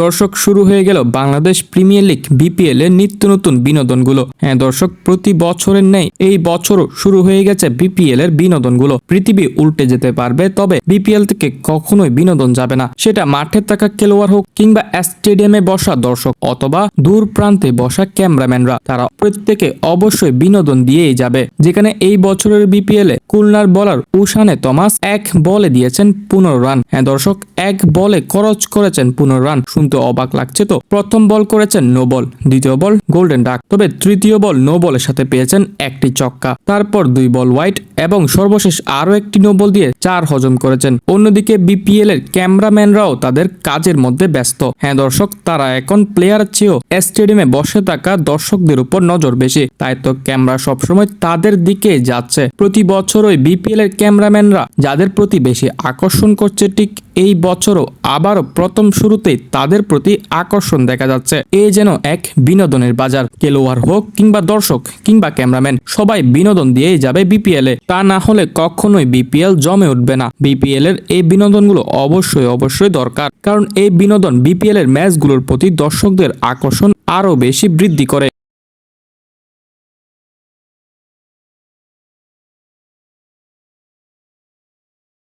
দর্শক শুরু হয়ে গেল বাংলাদেশ প্রিমিয়ার লিগ, বিপিএল এর নিত্য নতুন বিনোদনগুলো। হ্যাঁ দর্শক, প্রতি বছরের নেই এই বছরও শুরু হয়ে গেছে বিপিএল এর বিনোদনগুলো। পৃথিবী উল্টে যেতে পারবে, তবে বিপিএল থেকে কখনোই বিনোদন যাবে না। সেটা মাঠে থাকা খেলোয়াড় হোক কিংবা স্টেডিয়ামে বসা দর্শক, অথবা দূর প্রান্তে বসা ক্যামেরাম্যানরা, তারা প্রত্যেকে অবশ্যই বিনোদন দিয়েই যাবে। যেখানে এই বছরের বিপিএল এ খুলনার বলার উশানে তমাস এক বলে দিয়েছেন পনেরো রান। হ্যাঁ দর্শক, এক বলে খরচ করেছেন পনেরো রান। শুনতে অবাক লাগছে তো। প্রথম বল করেছেন নো বল, দ্বিতীয় বল গোল্ডেন ডাক। তবে তৃতীয় বল নো বলের সাথে পেয়েছেন একটি চক্কা। তারপর দুই বল হোয়াইট এবং সর্বশেষ আরও একটি নো বল দিয়ে চার হজম করেছেন। অন্যদিকে বিপিএল এর ক্যামেরাম্যানরাও তাদের কাজের মধ্যে ব্যস্ত। হ্যাঁ দর্শক, তারা এখন প্লেয়ার চেয়েও স্টেডিয়ামে বসে থাকা দর্শকদের উপর নজর বেশি। তাই তো ক্যামেরা সবসময় তাদের দিকে যাচ্ছে। প্রতি বছরই বিপিএল এর ক্যামেরাম্যানরা যাদের প্রতি বেশি আকর্ষণ করছে, ঠিক এই বছরও আবারও প্রথম শুরুতেই তাদের প্রতি আকর্ষণ দেখা যাচ্ছে। এ যেন এক বিনোদনের বাজার। খেলোয়াড় হোক কিংবা দর্শক কিংবা ক্যামেরাম্যান, সবাই বিনোদন দিয়েই যাবে বিপিএল। এ তা না হলে কখনোই বিপিএল জমে উঠবে না। বিপিএল এর এই বিনোদনগুলো অবশ্যই অবশ্যই দরকার। কারণ এই বিনোদন বিপিএল এর ম্যাচগুলোর প্রতি দর্শকদের আকর্ষণ আরও বেশি বৃদ্ধি করে।